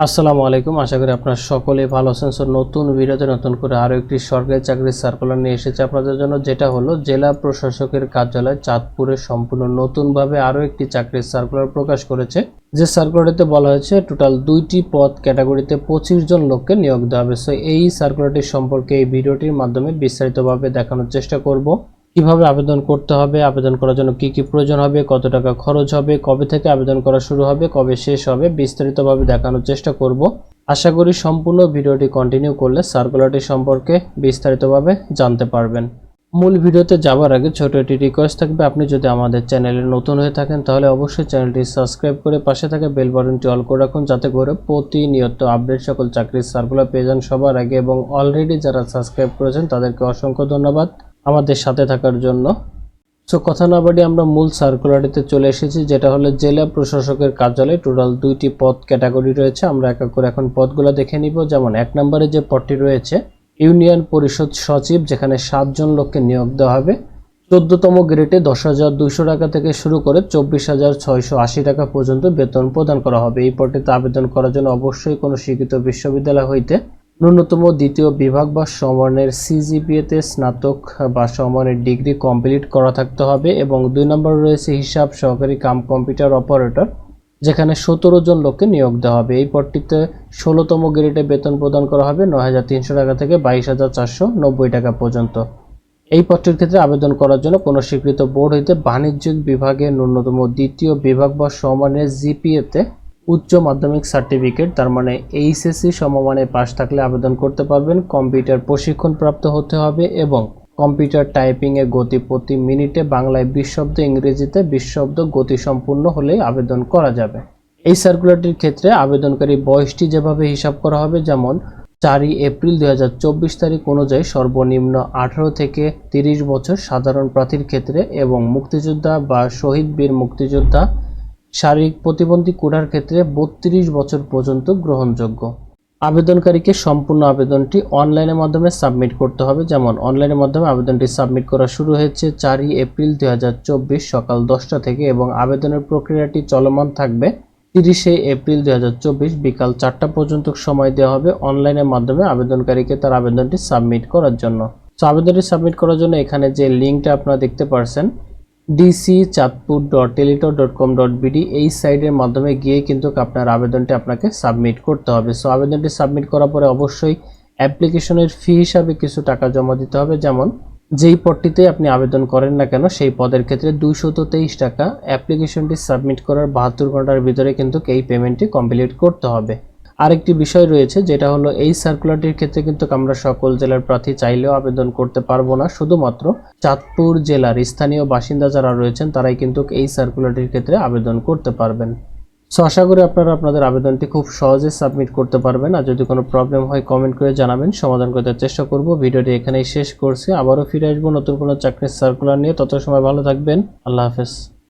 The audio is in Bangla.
আসসালামু আলাইকুম। আশা করি আপনারা সকলে ভালো আছেন। সো নতুন ভিডিওতে নতুন করে আরও একটি সরকারি চাকরির সার্কুলার নিয়ে এসেছে আপনাদের জন্য। যেটা হলো, জেলা প্রশাসকের কার্যালয় চাঁদপুরে সম্পূর্ণ নতুনভাবে আরও একটি চাকরির সার্কুলার প্রকাশ করেছে। যে সার্কুলারটিতে বলা হয়েছে টোটাল দুইটি পদ ক্যাটাগরিতে পঁচিশ জন লোককে নিয়োগ দেওয়া হবে। সো এই সার্কুলারটি সম্পর্কে এই ভিডিওটির মাধ্যমে বিস্তারিতভাবে দেখানোর চেষ্টা করব। কীভাবে আবেদন করতে হবে, আবেদন করার জন্য কি কি প্রয়োজন হবে, কত টাকা খরচ হবে, কবে থেকে আবেদন করা শুরু হবে, কবে শেষ হবে, বিস্তারিতভাবে দেখানোর চেষ্টা করব। আশা করি সম্পূর্ণ ভিডিওটি কন্টিনিউ করলে সার্কুলারটি সম্পর্কে বিস্তারিতভাবে জানতে পারবেন। মূল ভিডিওতে যাওয়ার আগে ছোট একটি রিকোয়েস্ট থাকবে, আপনি যদি আমাদের চ্যানেলে নতুন হয়ে থাকেন তাহলে অবশ্যই চ্যানেলটি সাবস্ক্রাইব করে পাশে থাকা বেল বাটনটি অল করে রাখুন, যাতে করে প্রতিনিয়ত আপডেট সকল চাকরির সার্কুলার পেয়ে যান সবার আগে এবং অলরেডি যারা সাবস্ক্রাইব করেছেন তাদেরকে অসংখ্য ধন্যবাদ। আমাদের সাথে থাকার জন্য। সো কথা না বাড়ি আমরা মূল সার্কুলারিতে চলে এসেছি, যেটা হলো জেলা প্রশাসকের কার্যালয়ে। টোটাল দুইটি পদ ক্যাটাগরি রয়েছে, আমরা এক এক করে এখন পদগুলো দেখে নিব। যেমন, এক নম্বরে যে পদটি রয়েছে ইউনিয়ন পরিষদ সচিব যেখানে সাতজন লোককে নিয়োগ দেওয়া হবে। চোদ্দতম গ্রেডে দশ হাজার দুশো টাকা থেকে শুরু করে চব্বিশ হাজার ছয়শো আশি টাকা পর্যন্ত বেতন প্রদান করা হবে। এই পদটিতে আবেদন করার জন্য অবশ্যই কোনো স্বীকৃত বিশ্ববিদ্যালয় হইতে ন্যূনতম দ্বিতীয় বিভাগ বা সমানের সিজিপিএতে স্নাতক বা সমানের ডিগ্রি কমপ্লিট করা থাকতে হবে এবং দুই নম্বর রয়েছে হিসাব সহকারী কাম কম্পিউটার অপারেটর, যেখানে সতেরো জন লোককে নিয়োগ দেওয়া হবে। এই পদটিতে ষোলোতম গ্রেডে বেতন প্রদান করা হবে নয় হাজার তিনশো টাকা থেকে বাইশ হাজার চারশো নব্বই টাকা পর্যন্ত। এই পদটির ক্ষেত্রে আবেদন করার জন্য কোনো স্বীকৃত বোর্ড হইতে বাণিজ্যিক বিভাগে ন্যূনতম দ্বিতীয় বিভাগ বা সমানের জিপিএতে উচ্চ মাধ্যমিক সার্টিফিকেট, তার মানে এইচএসসি সমমানে পাশ থাকলে আবেদন করতে পারবেন, কম্পিউটার প্রশিক্ষণ প্রাপ্ত হতে হবে এবং কম্পিউটার টাইপিংয়ে গতি প্রতি মিনিটে বাংলায় বিশ শব্দ ইংরেজিতে বিশ শব্দ গতিসম্পূর্ণ হলেই আবেদন করা যাবে। এই সার্কুলারটির ক্ষেত্রে আবেদনকারী বয়সটি যেভাবে হিসাব করা হবে, যেমন চারই এপ্রিল দু হাজার চব্বিশ তারিখ অনুযায়ী সর্বনিম্ন আঠারো থেকে তিরিশ বছর সাধারণ প্রার্থীর ক্ষেত্রে এবং মুক্তিযোদ্ধা বা শহীদ বীর মুক্তিযোদ্ধা শারীরিক প্রতিবন্ধী কোটার ক্ষেত্রে বত্রিশ বছর পর্যন্ত গ্রহণযোগ্য। আবেদনকারীকে সম্পূর্ণ আবেদনটি অনলাইনের মাধ্যমে সাবমিট করতে হবে। যেমন, অনলাইনের মাধ্যমে আবেদনটি সাবমিট করা শুরু হয়েছে চারই এপ্রিল দুই হাজার চব্বিশ সকাল দশটা থেকে এবং আবেদনের প্রক্রিয়াটি চলমান থাকবে তিরিশে এপ্রিল দুই হাজার চব্বিশ বিকাল চারটা পর্যন্ত সময় দেওয়া হবে অনলাইনের মাধ্যমে আবেদনকারীকে তার আবেদনটি সাবমিট করার জন্য। তো আবেদনটি সাবমিট করার জন্য এখানে যে লিঙ্কটা আপনারা দেখতে পারছেন DC Chandpur dot Teletalk dot com dot BD এই সাইটের মাধ্যমে গিয়ে কিন্তু আপনার আবেদনটি আপনাকে সাবমিট করতে হবে। সো আবেদনটি সাবমিট করার পরে অবশ্যই অ্যাপ্লিকেশনের ফি হিসাবে কিছু টাকা জমা দিতে হবে। যেমন, যেই পদটিতে আপনি আবেদন করেন না কেন, সেই পদের ক্ষেত্রে দুইশত তেইশ টাকা অ্যাপ্লিকেশনটি সাবমিট করার বাহাত্তর ঘণ্টার ভিতরে কিন্তু এই পেমেন্টটি কমপ্লিট করতে হবে। আরেকটি বিষয় রয়েছে, যেটা হলো এই সার্কুলারটির ক্ষেত্রে কিন্তু আমরা সকল জেলার প্রার্থী চাইলেও আবেদন করতে পারব না। শুধুমাত্র চাঁদপুর জেলার স্থানীয় বাসিন্দা যারা রয়েছেন, তারাই কিন্তু এই সার্কুলারটির ক্ষেত্রে আবেদন করতে পারবেন। সো আশা করি আপনারা আপনাদের আবেদনটি খুব সহজে সাবমিট করতে পারবেন। আর যদি কোনো প্রবলেম হয় কমেন্ট করে জানাবেন, সমাধান করতে চেষ্টা করব। ভিডিওটি এখানেই শেষ করছি। আবারও ফিরে আসব নতুন কোনো চাকরির সার্কুলার নিয়ে। তত সময় ভালো থাকবেন। আল্লাহ হাফেজ।